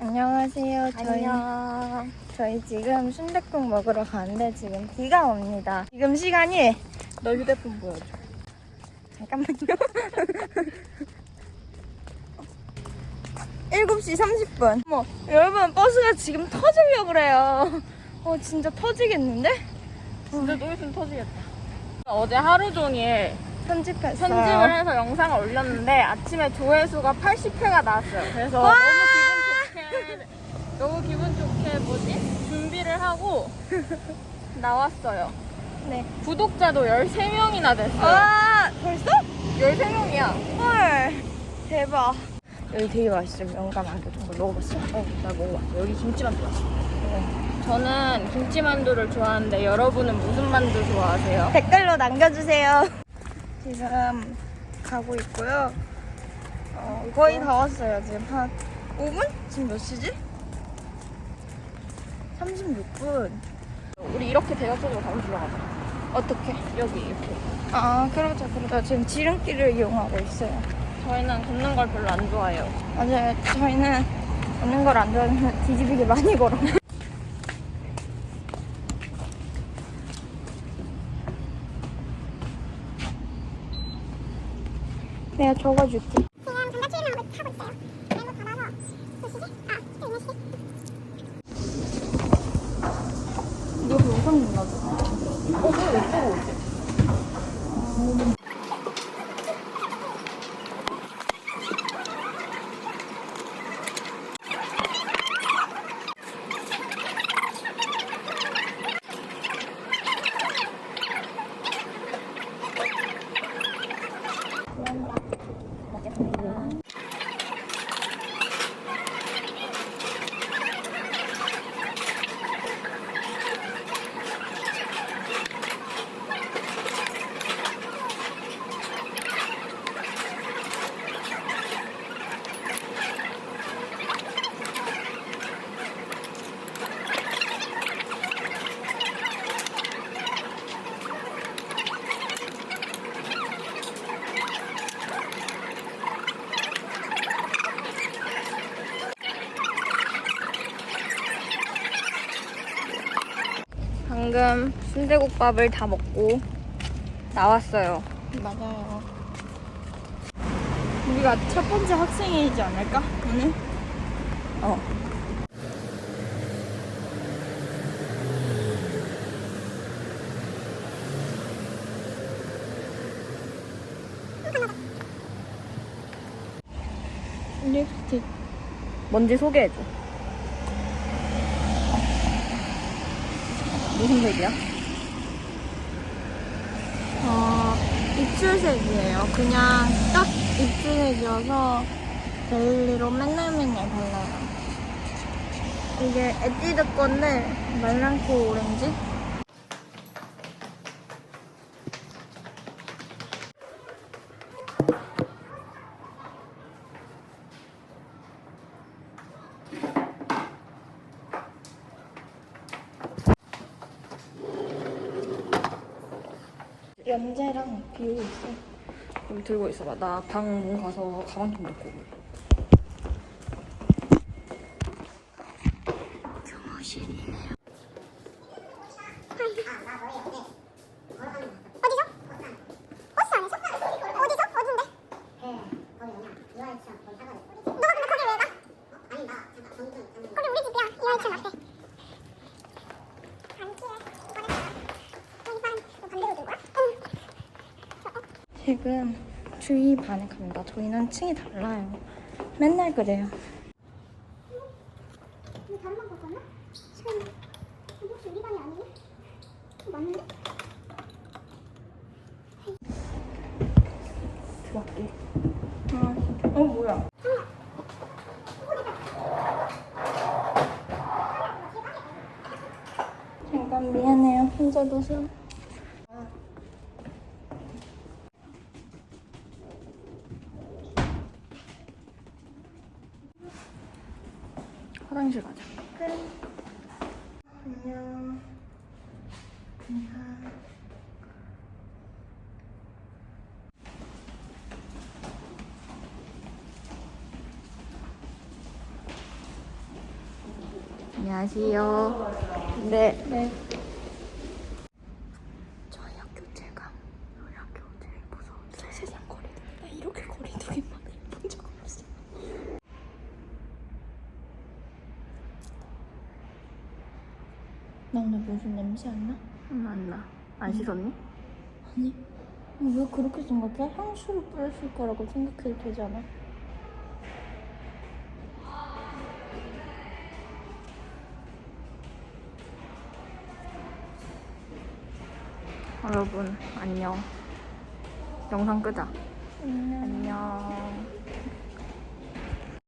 안녕하세요. 저희 안녕. 저희 지금 순댓국 먹으러 가는데 지금 비가 옵니다. 지금 시간이 너 휴대폰 보여줘. 잠깐만요. 7시 30분. 어머, 여러분 버스가 지금 터지려고 그래요. 어 진짜 터지겠는데? 진짜 또 있으면 터지겠다. 어제 하루 종일 편집했어요. 편집을 해서 영상을 올렸는데 아침에 조회수가 80회가 나왔어요. 그래서 와! 너무 너무 기분 좋게 뭐지? 준비를 하고 나왔어요. 네. 구독자도 13명이나 됐어요. 와 벌써? 13명이야. 헐 대박. 여기 되게 맛있어요. 영감 안개 정도 먹어봤어요. 어, 나 먹어봤어. 여기 김치만두 맛있어. 네. 저는 김치만두를 좋아하는데 여러분은 무슨 만두 좋아하세요? 댓글로 남겨주세요. 지금 가고 있고요. 어, 거의 다 왔어요. 지금 한 5분? 지금 몇 시지? 36분. 우리 이렇게 대각선으로 가면 들어가자. 어떻게? 여기 이렇게. 아, 그러자, 그러자. 지금 지름길을 이용하고 있어요. 저희는 걷는 걸 별로 안 좋아해요. 맞아요. 저희는 걷는 걸 안 좋아하면 뒤집이게 많이 걸어. 내가 적어줄게. 지금 전자 출입문하고 타고 있어요. 그리고 받아서 몇 시지? 아, 그때 몇 시? 이 거 영상 눌러줘. 어, 그래, 이쪽으로 오지. 방금 순대국밥을 다 먹고 나왔어요. 맞아요. 우리가 첫 번째 학생이지 않을까? 오늘? 어. 립스틱. 뭔지 소개해줘. 무슨 색이야? 어, 입술색이에요. 그냥 딱 입술색이어서 데일리로 맨날 맨날 발라요. 이게 에뛰드 건데 말랑코 오렌지? 연재랑 비오 있어. 좀 들고 있어봐. 나 방 가서 가방 좀 놓고 올게. 어디서? 버스 안에서? 어디서? 어딘데? 너가 근데 거기 왜 가? 거기 우리 집이야. 이화이천 앞에. 안길에 이거는 여기 사람 반대로 둔 거야? 응. 지금 주위 반에 갑니다. 저희는 층이 달라요. 맨날 그래요. 근데 다른 방 바꿨나? 설마. 이거 혹시 우리 방이 아니니? 맞는데? 들어갈게. 어, 어 뭐야? 잠깐 미안해요. 혼자 도서. 화장실 가자. 안녕. 안녕. 안녕하세요. 네. 네. 저희 학교 제강. 저희 학교 제일 무서운 세세장 거리두기. 나 이렇게 거리두기만 해본 적 없어. 나 오늘 무슨 냄새 안 나? 응, 안 나. 안 씻었니? 아니. 왜 그렇게 생각해? 향수를 뿌렸을 거라고 생각해도 되지 않아? 여러분, 안녕. 영상 끄자. 안녕. 안녕.